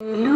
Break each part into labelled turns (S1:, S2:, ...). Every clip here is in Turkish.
S1: No.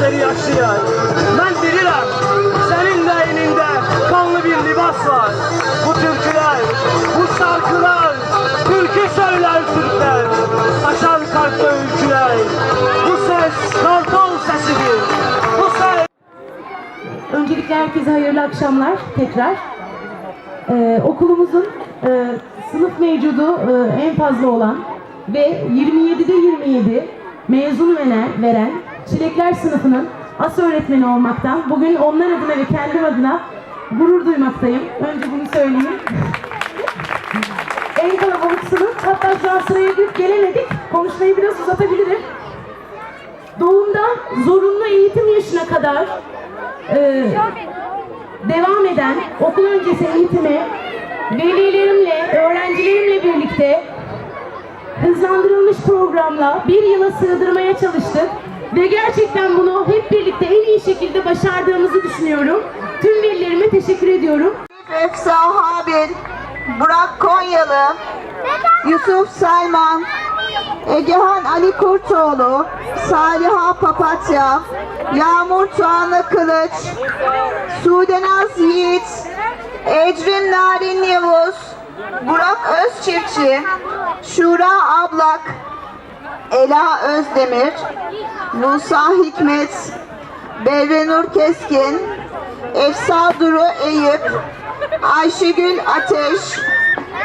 S2: Gençleri yaşayan. Ben bilirəm, senin de elinde kanlı bir libas var. Bu türküler, bu şarkılar, türkü söyler Türkler. Aşar kalpte ülküler. Bu ses kartal sesidir. Bu ses...
S3: Öncelikle herkese hayırlı akşamlar tekrar. Ee, okulumuzun e, sınıf mevcudu e, en fazla olan ve 27'de 27 mezun veren Çilekler sınıfının as öğretmeni olmaktan bugün onlar adına ve kendim adına gurur duymaktayım. Önce bunu söyleyeyim. en kalabalık sınıf. Hatta şu an sıraya girip gelemedik. Konuşmayı biraz uzatabilirim. Doğumdan zorunlu eğitim yaşına kadar e, devam eden okul öncesi eğitimi velilerimle, öğrencilerimle birlikte hızlandırılmış programla bir yıla sığdırmaya çalıştık. Ve gerçekten bunu hep birlikte en iyi şekilde başardığımızı düşünüyorum. Tüm velilerime teşekkür ediyorum.
S4: Efsa Habil, Burak Konyalı, Yusuf Selman, Egehan Ali Kurtoğlu, Saliha Papatya, Yağmur Tuğanlı Kılıç, Sudenaz Yiğit, Ecrin Narin Yavuz, Burak Özçiftçi, Şura Ablak, Ela Özdemir, Musa Hikmet, Berrenur Keskin, Efsa Duru Eyüp, Ayşegül Ateş,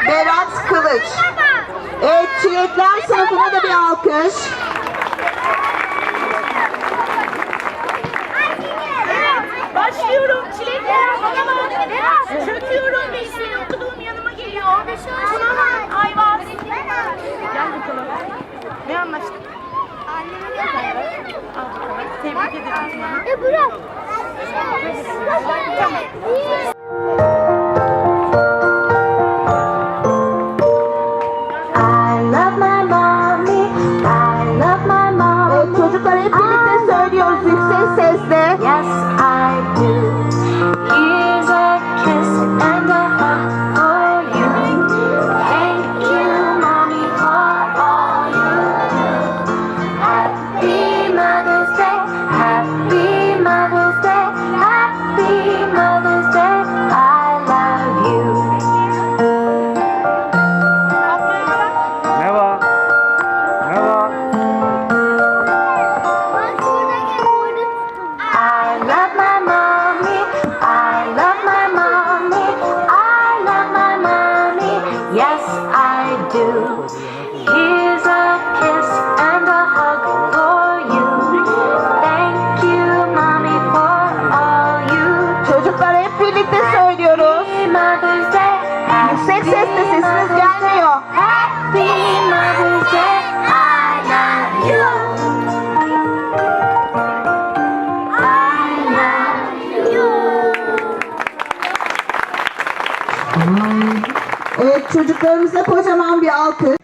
S4: Berat Kılıç. Evet, çilekler sınıfına da bir alkış.
S5: Başlıyorum çilekler bana Çöküyorum ve ismini okuduğum yanıma geliyor. Tunahan Ayvaz. Gel bakalım. Ne anlaştık? Tebrik ederim Tunahan.
S1: E Burak. I
S4: çocuklarımıza kocaman bir alkış.